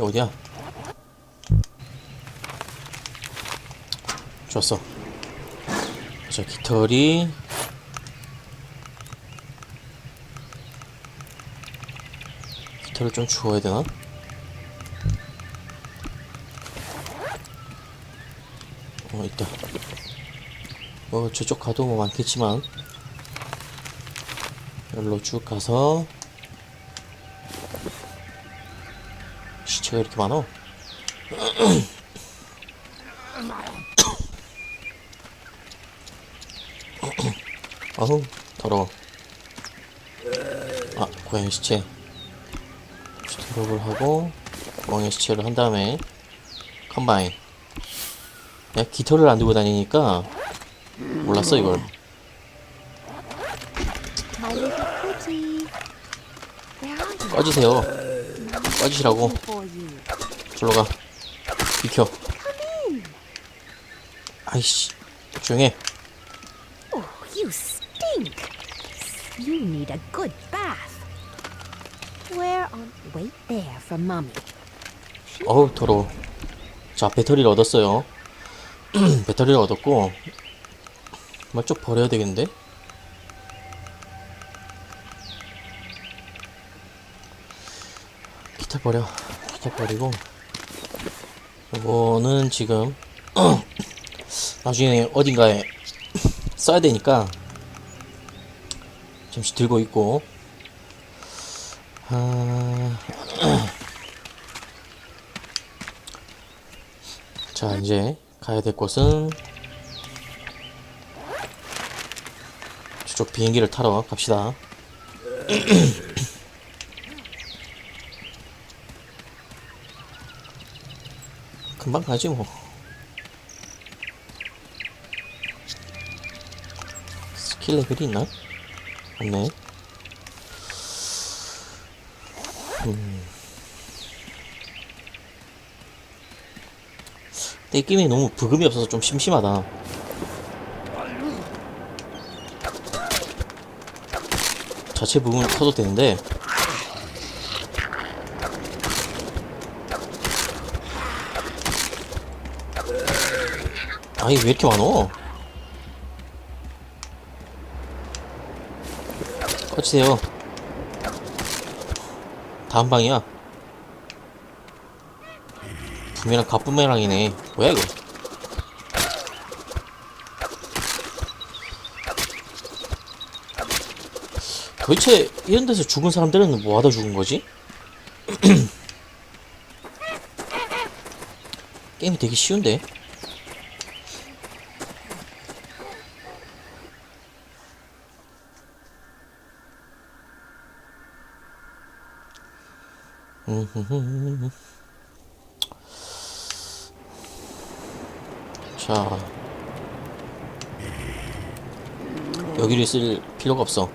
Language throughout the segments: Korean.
어디야? 좋았어. 자, 깃털이 깃털을 좀 주워야 되나? 어, 있다. 어, 저쪽 가도 뭐 많겠지만, 여기로 쭉 가서, 시체가 이렇게 많어? 아우, 더러워. 아, 고양이 시체. 스톱을 하고, 고양이 시체를 한 다음에, 컴바인. 야, 깃털을 안 들고 다니니까, 몰랐어, 이걸. You? 꺼지세요. You. 절로 가. 비켜. 아이씨. 조용해. Oh. 어우, 더러워. 자, 배터리를 얻었어요. 배터리를 얻었고, 뭐좀 버려야 되겠는데? 기타 버려. 기타 버리고, 이거는 지금, 나중에 어딘가에 써야 되니까, 잠시 들고 있고, 아, 자, 이제 가야 될 곳은 저쪽 비행기를 타러 갑시다. 금방 가지 뭐. 스킬 레벨이 있나? 없네. 근데 이 게임이 너무 부금이 없어서 좀 심심하다. 자체 부금을 켜도 되는데 아니 왜 이렇게 많어? 꺼지세요. 다음 방이야. 부메랑 갑부메랑이네. 뭐야 이거? 도대체 이런 데서 죽은 사람들은 뭐 하다 죽은 거지? 게임이 되게 쉬운데? 자 여기를 쓸 필요가 없어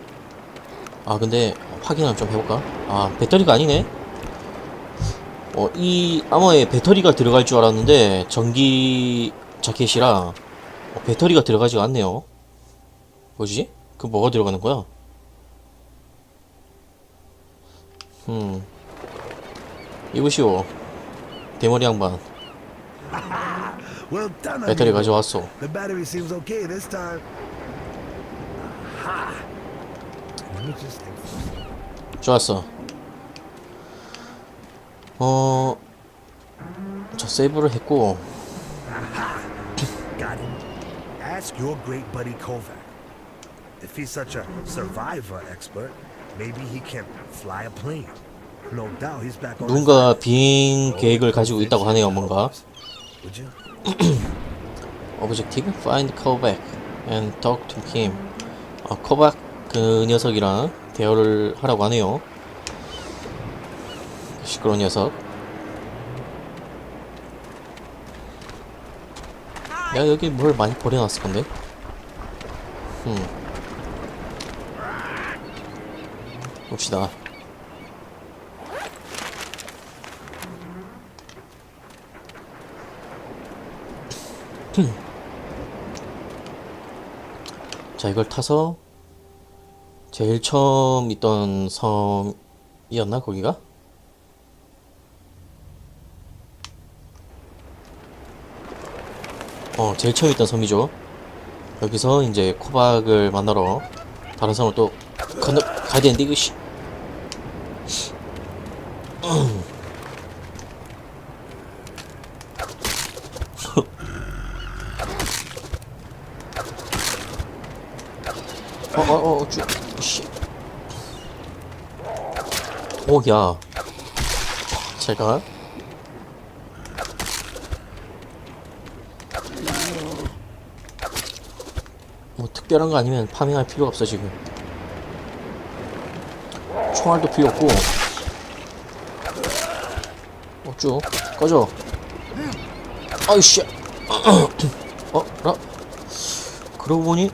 아 근데 확인을 좀 해볼까? 아 배터리가 아니네 어 이 아머에 배터리가 들어갈 줄 알았는데 전기 자켓이라 어, 배터리가 들어가지가 않네요 뭐지? 그 뭐가 들어가는 거야? 음 이보시오 대머리 양반 배터리 second. 좋았어. 어, 저 세이브를 했고. Ask your great buddy Kovac. If he's such a survivor expert, maybe he can fly a plane. 누군가. 비행 계획을 가지고 있다고 하네요, 뭔가. Objective, find Kovac and talk to him. 어, 코박 그 녀석이랑 대화를 하라고 하네요. 시끄러운 녀석. 야, 여기 뭘 많이 버려놨을 건데? 음. 봅시다. 음. 자 이걸 타서 제일 처음 있던 섬이었나 거기가? 어 제일 처음 있던 섬이죠. 여기서 이제 코박을 만나러 다른 섬을 또 건너 가야 되는데 이거 씨. 씨. 오, 야. 잘 가. 뭐 특별한 거 아니면 파밍할 필요가 없어 지금 총알도 필요 없고 어쭈 꺼져 아이씨 어? 나 그러고 보니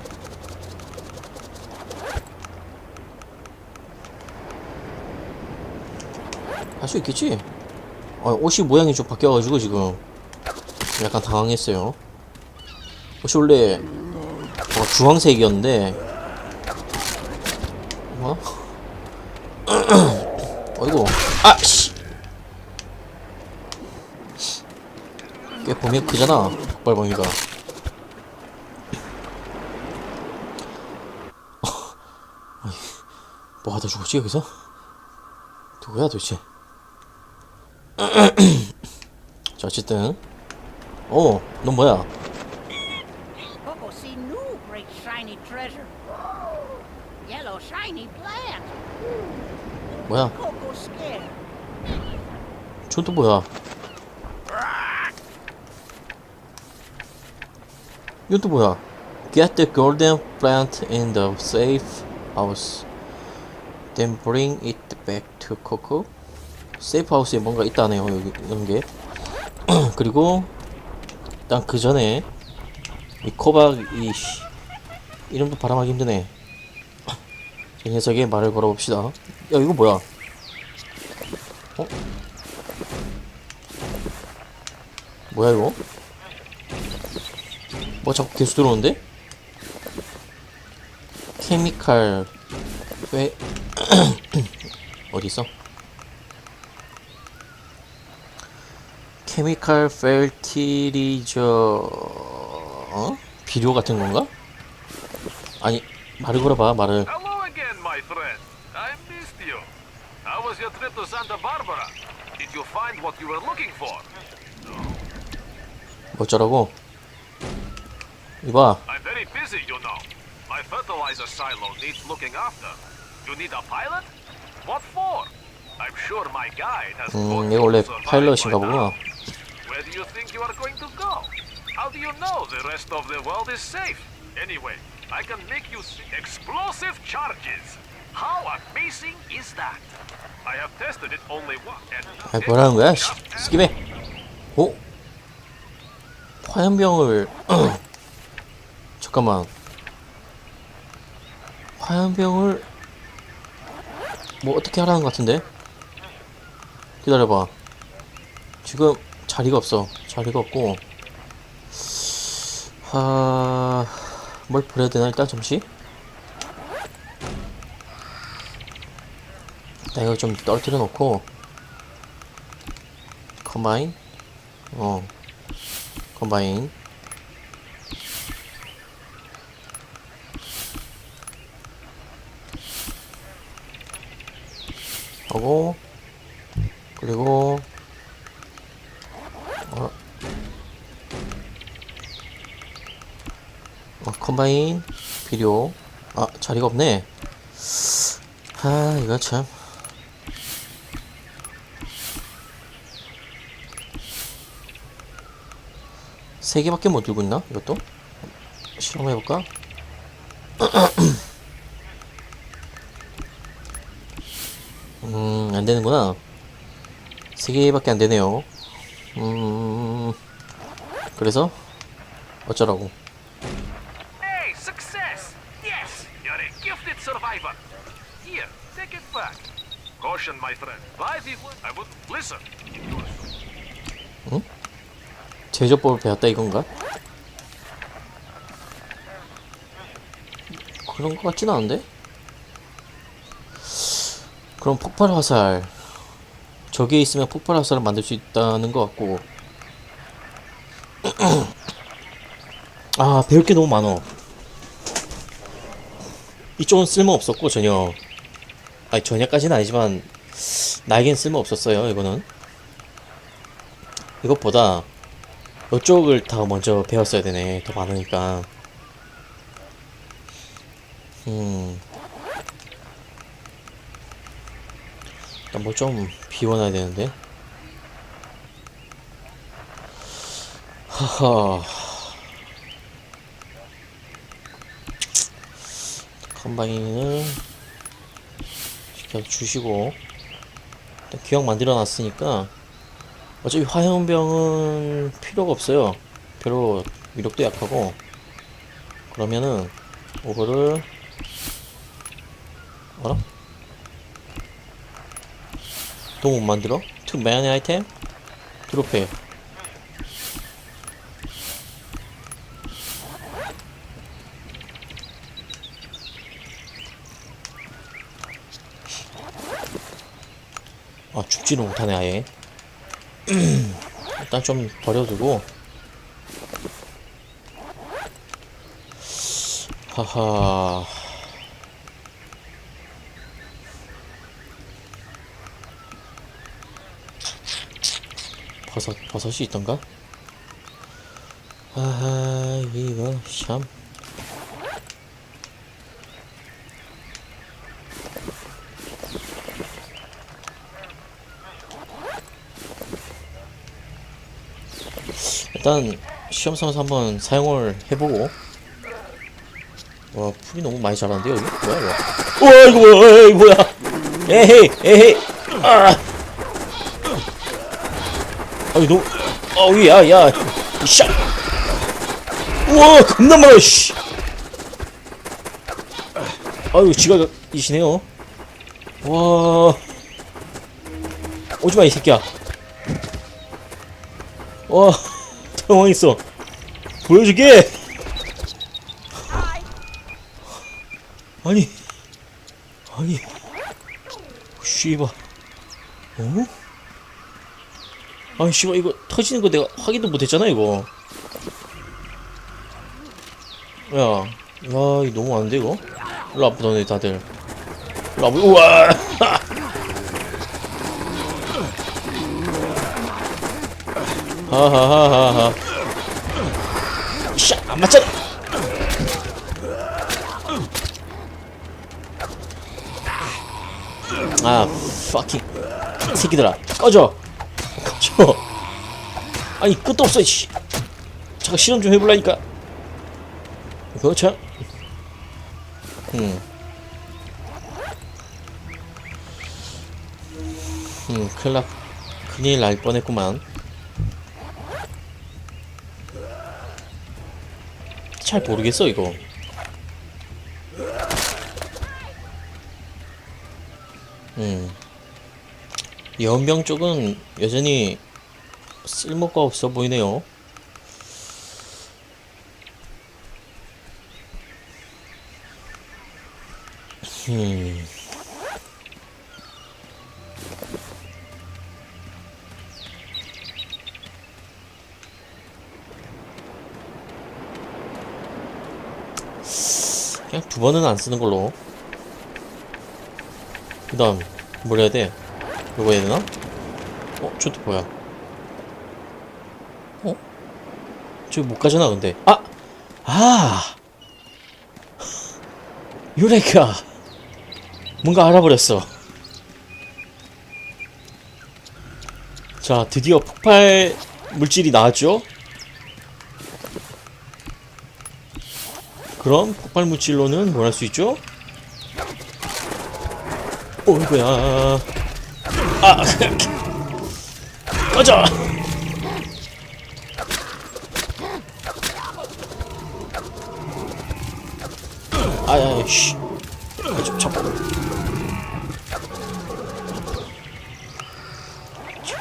수 있겠지? 아, 옷이 모양이 좀 바뀌어가지고 지금 약간 당황했어요 옷이 원래 어, 주황색이었는데 어? 어이구 아씨 꽤 범위가 크잖아 폭발 범위가 뭐 하다 죽었지 여기서? 누구야 도대체 자 어쨌든 어넌 뭐야 Coco see new great shiny treasure. Yellow shiny plant. 뭐야 Coco scared. 저또 뭐야? 또 뭐야? Get the golden plant in the safe house. Then bring it back to Coco. 세이프 하우스에 뭔가 있다네요. 여기 이런 게. 그리고 일단 그 전에 이 코박 이 씨, 이름도 발음하기 힘드네. 이 녀석의 말을 걸어봅시다. 야 이거 뭐야? 어? 뭐야 이거? 뭐 자꾸 계속 들어오는데? 케미칼 왜 어디 있어? 케미칼 펠티리저 어? 비료 같은 건가? 아니 말을 걸어봐 말을 Hello again, my friend. I missed you. How was your trip to Santa Barbara? Did you find what you were looking for? 어쩌라고 이봐 I'm very busy, you know. My fertilizer silo needs looking after. You need a pilot? What for? I'm sure my guide has 음 you 원래 파일럿인가 보구나. Where do you think you are going to go? How do you know the rest of the world is safe? Anyway, I can make you see explosive charges. How amazing is that? I have tested it only once 아 뭐라는 거야 씨 스킵해 오? 화염병을 잠깐만 화염병을 뭐 어떻게 하라는 것 같은데 기다려봐 지금 자리가 없어. 자리가 없고. 하 뭘 버려야 되나 일단 잠시 나 이거 좀 떨어뜨려 놓고. 컴바인 어. 컴바인 하고 그리고 어, 어 컴바인 비료 아 자리가 없네 아 이거 참 세 개밖에 못 들고 있나? 이것도? 실험해볼까? 음, 안 되는구나. 세 개밖에 안 되네요. 음, 그래서 어쩌라고? Survivor. Here, take it back. Caution, my friend. The way, I would listen. 제조법을 배웠다 이건가? 그런 것 같진 않은데? 그럼 폭발 화살 저기에 있으면 폭발 화살을 만들 수 있다는 것 같고 아 배울 게 너무 많어 이쪽은 쓸모 없었고 전혀. 아니 전혀까지는 아니지만 나에겐 쓸모 없었어요 이거는. 이것보다 이쪽을 다 먼저 배웠어야 되네. 더 많으니까. 음. 일단 뭐 좀 비워놔야 되는데. 하하 컴바인을 시켜주시고 기억 만들어 놨으니까 어차피 화염병은 필요가 없어요 별로 위력도 약하고 그러면은 이거를 알아? 또못 만들어? 투 매너의 아이템? 드롭해 아 죽지는 못하네 아예. 일단 좀 버려두고. 하하. 버섯 버섯이 있던가? 아하 이거 참 일단 시험 삼아서 한번 사용을 해보고. 와 풀이 너무 많이 자라는데 여기 뭐야 이거? 우와 이거 뭐야 이거 뭐야 에헤이 에헤이. 아. 아니 너무 어우 야야. 샤. 우와 겁나 많아 씨. 아유 지각이시네요. 와. 오지마 이 새끼야. 와 당황했어. 보여줄게. 아니 아니. 씨발 어? 아니 씨발 이거 터지는 거 내가 확인도 못했잖아 이거. 야, 야 이거 너무 안 돼 이거? 일로 와봐 너네 다들. 와봐. 우와 하하하하하 샤! 안 맞잖아! 아, fucking 새끼들아, 꺼져! 꺼져! 아니, 끝도 없어, 씨! 잠깐 실험 좀 해볼라니까! 그거 참, 음. 음, 큰일 나, 큰일 날 뻔했구만. 잘 모르겠어 이거. 음. 연병 쪽은 여전히 쓸모가 없어 보이네요. 음 두 번은 안 쓰는 걸로. 그 다음, 뭘 해야 돼? 이거 해야 되나? 어? 저도 뭐야? 어? 저기 못 가잖아, 근데. 아! 아! 유레카! 뭔가 알아버렸어. 자, 드디어 폭발 물질이 나왔죠? 그럼 폭발 물질로는 뭘 할 수 있죠? 어이구야. 아, 꺼져. 아야, 씨. 아, 좀 잡고.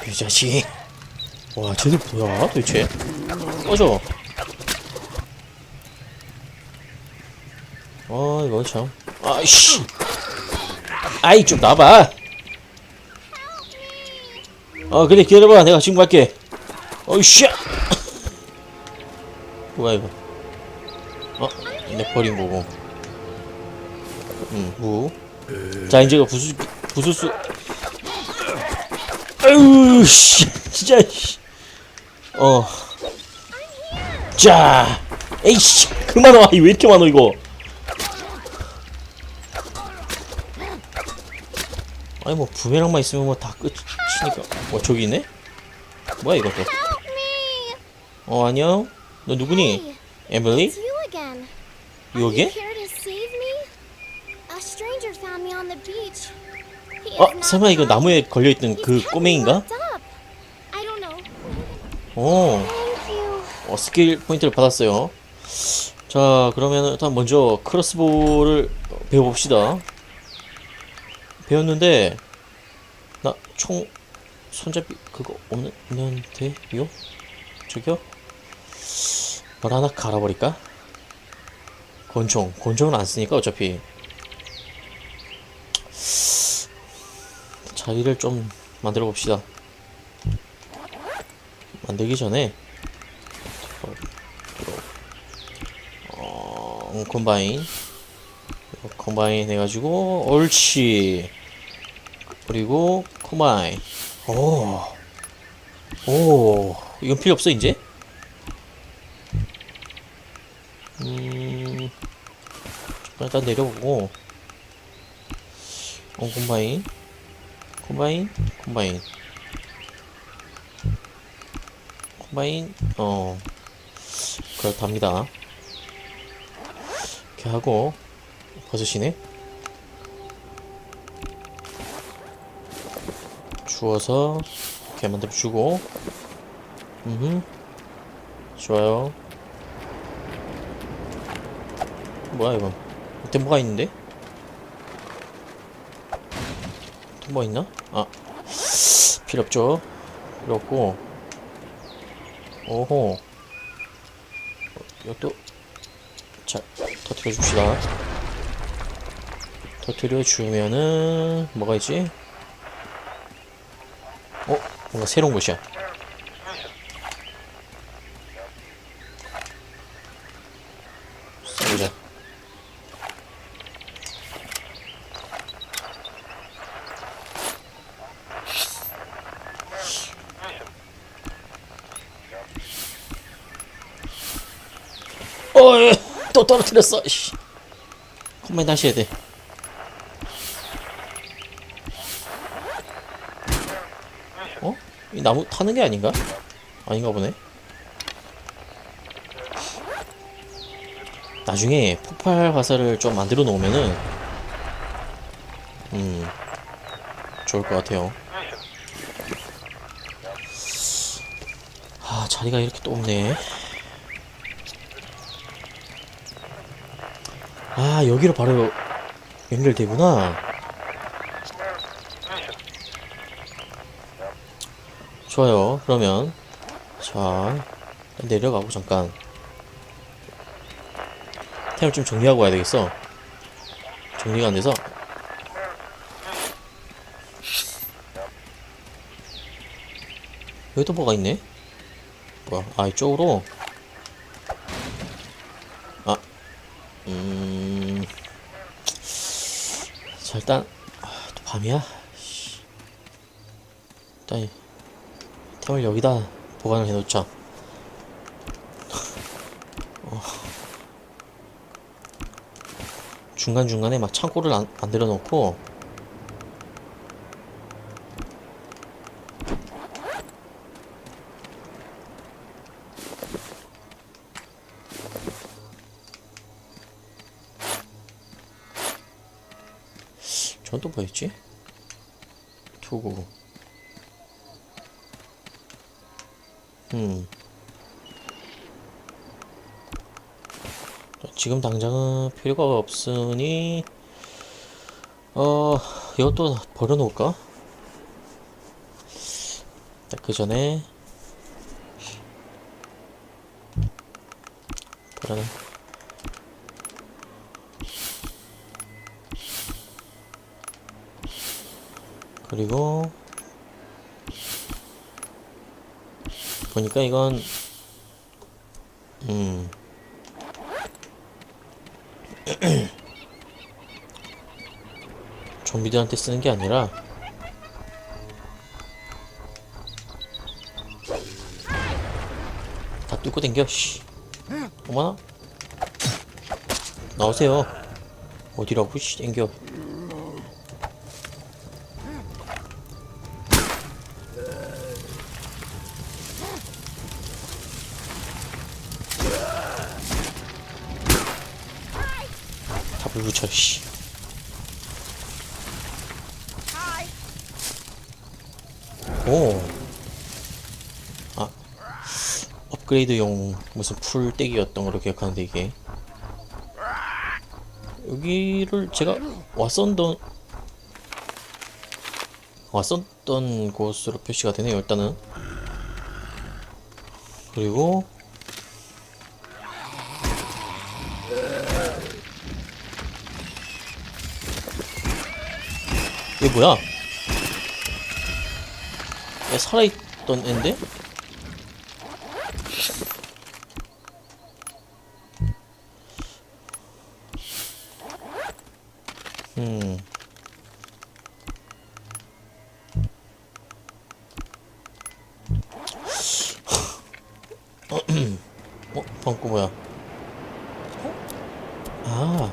이 자식. 와, 쟤들 뭐야, 도대체? 꺼져. 아 이거 참 아이씨 아이 좀 나봐 어 그래 기다려봐 내가 지금 갈게 어이씨 뭐야 이거 어? 내 버린 거고. 음, 무. 자, 이제 이거 부수, 부수수. 아유, 씨. 진짜, 씨. 어. 자. 에이씨. 그만 와. 왜 이렇게 많어, 이거. 아니, 뭐, 부메랑만 있으면 뭐 다 끝이니까. 어, 저기 있네? 뭐야, 이것도. 어, 안녕? 너 누구니? 에밀리? is 어, 설마 이거. 나무에 걸려있던 그 꼬맹인가? 오. 어, 스킬 포인트를 받았어요. 자, 그러면 일단 먼저 크로스보를 배워봅시다. 배웠는데, 나 총, 손잡이 그거 없는데요? 저기요? 뭘 하나 갈아버릴까? 권총. 권총은 안 쓰니까 어차피. 자리를 좀 만들어 봅시다. 만들기 전에 어, 컴바인 이거 컴바인 해가지고 옳지 그리고 컴바인 오, 오. 이건 필요 없어 이제? 음 일단 내려보고. 어, 컴바인. 컴바인 컴바인. 컴바인 어. 그렇답니다. 이렇게 하고 버섯이네 주워서 만들어 주고. 음 좋아요. 뭐야 이건 밑에 뭐가 있는데? 또 뭐 있나? 아. 필요 없죠. 필요 없고. 오호. 이것도 자 터트려 줍시다. 터트려 주면은 뭐가 있지? 어 뭔가 새로운 곳이야. 쏘자. 어이 또 떨어뜨렸어. 씨. 컴만 다시 해야 돼 어? 이 나무 타는 게 아닌가? 아닌가 보네. 나중에 폭발 화살을 좀 만들어 놓으면은 음 좋을 것 같아요. 아 자리가 이렇게 또 없네. 아 여기로 바로 연결되구나 좋아요. 그러면 자 내려가고 잠깐. 템을 좀 정리하고 와야 되겠어. 정리가 안 돼서. 여기 또 뭐가 있네? 뭐야? 아 이쪽으로? 아 음. 자, 일단, 아, 또 밤이야? 씨. 일단, 이 템을 여기다 보관을 해놓자. 어. 중간중간에 막 창고를 안, 만들어 놓고, 저건 또 뭐였지? 투구. 음. 자, 지금 당장은 필요가 없으니, 어, 이것도 버려놓을까? 그 전에, 버려놔. 그리고 보니까 이건 음. 좀비들한테 쓰는 게 아니라 다 뚫고 댕겨 씨. 어머나? 나오세요. 어디라고 씨 댕겨. 붙여 씨 오. 아. 업그레이드용 무슨 풀떼기였던 걸로 기억하는데 이게. 여기를 제가 왔었던 왔었던 곳으로 표시가 되네요 일단은 그리고 뭐야? 야, 살아있던 앤데? 음. 어? 방금 뭐야? 어? 아.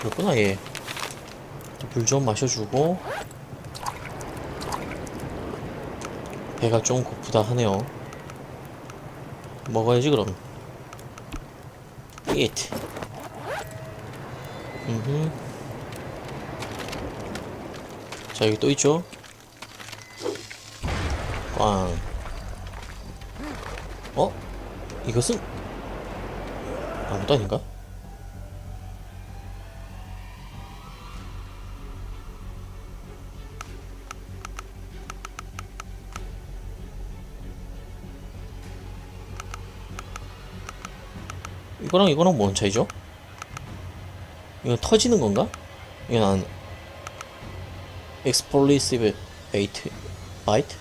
그렇구나, 얘. 물 좀 마셔주고. 배가 좀 고프다 하네요. 먹어야지 그럼. eat. 음흠. 자 여기 또 있죠. 꽝. 어? 이것은 아무도 아닌가? 이거랑 이거랑 뭔 차이죠? 이건 터지는 건가? 이건 안 explosive bait bite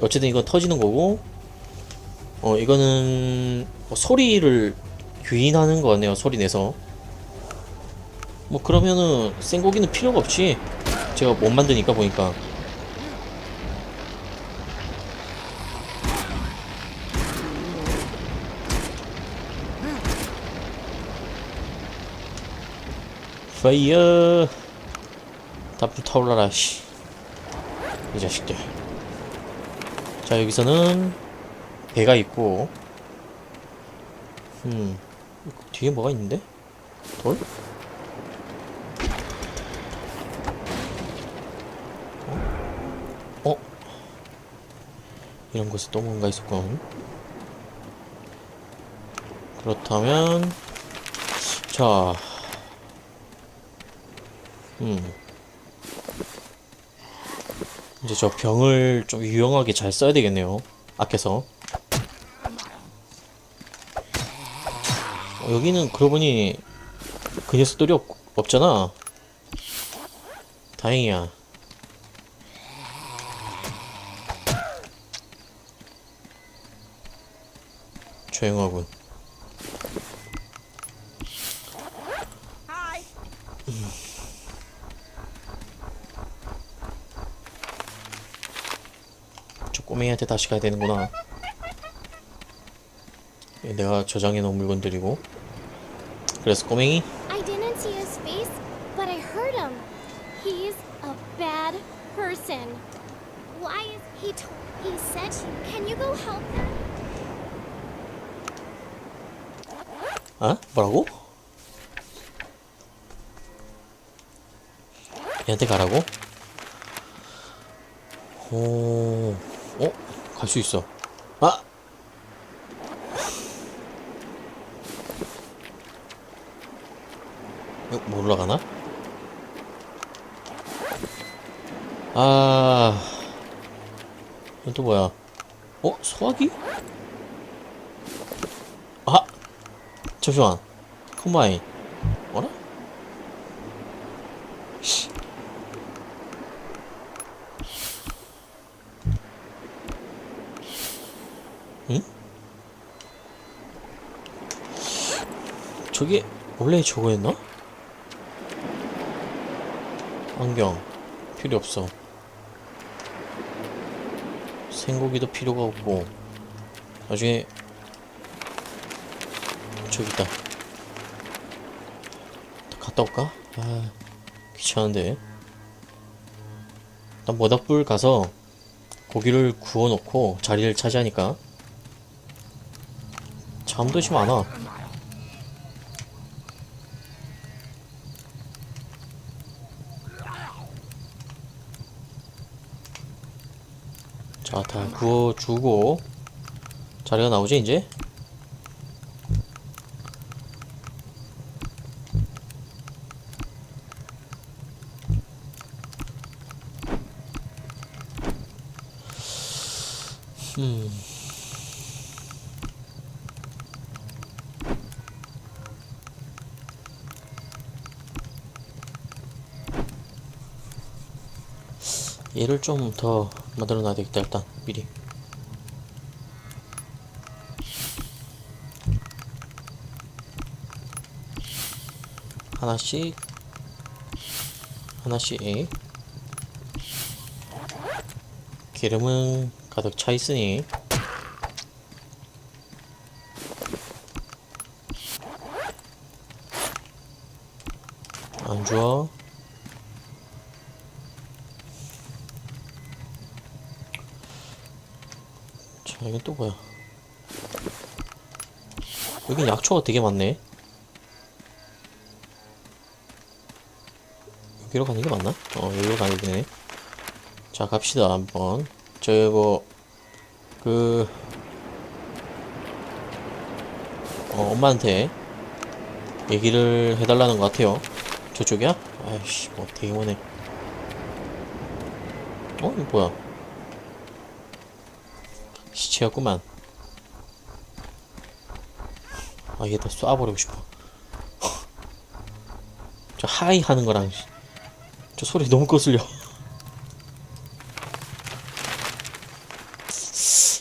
어쨌든 이건 터지는 거고 어 이거는 뭐 소리를 유인하는 거네요 소리 내서 뭐 그러면은 생고기는 필요가 없지 제가 못 만드니까 보니까 파이어 다 불타올라라 씨. 이 자식들 자 여기서는 배가 있고 음 뒤에 뭐가 있는데? 돌? 어? 어? 이런 곳에 또 뭔가 있었군 그렇다면 자 음. 이제 저 병을 좀 유용하게 잘 써야 되겠네요. 아껴서. 어, 여기는 그러고 보니 그 녀석들이 없, 없잖아. 다행이야. 조용하군. 꼬맹이한테 다시 가야 되는구나. 내가 저장해 놓은 물건들이고. 그래서 꼬맹이 I didn't see his face, but I heard him. He's a bad person. Why is he t- he said can you go help him? 아? 뭐라고? 얘한테 가라고? 오, 어? 갈 수 있어. 아! 이거 뭐 올라가나? 아, 이건 또 뭐야? 어? 소화기? 아! 잠시만. 컴바인. 뭐라? 씨. 응? 저게 원래 저거였나? 아, 환경 필요 없어 생고기도 필요가 없고 나중에 저기 있다 갔다 올까? 아 귀찮은데 일단 모닥불 가서 고기를 구워 놓고 자리를 차지하니까 잠도 좀안 와. 자, 다 구워주고 자리가 나오지 이제? 음. 얘를 좀더 만들어 놔야 되겠다 일단. 미리. 하나씩. 하나씩. 기름은 가득 차 있으니. 안 주워 자, 이건 또 뭐야? 여긴 약초가 되게 많네. 여기로 가는 게 맞나? 어, 여기로 가야 되네. 자, 갑시다, 한번. 저거, 그, 어, 엄마한테 얘기를 해달라는 것 같아요. 저쪽이야? 아이씨, 뭐 되게 머네. 어, 이거 뭐야? 시체였구만. 아, 얘다 쏴버리고 싶어. 저 하이 하는 거랑, 씨, 저 소리 너무 거슬려.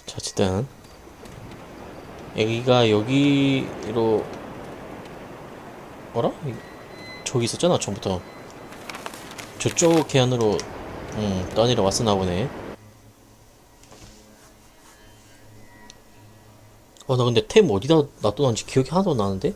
자, 어쨌든. 애기가 여기로, 뭐라? 이- 저기 있었잖아, 처음부터. 저쪽 계안으로, 음, 떠내려 왔었나 보네. 어, 나 근데 템 어디다 놔뒀는지 기억이 하나도 안 나는데?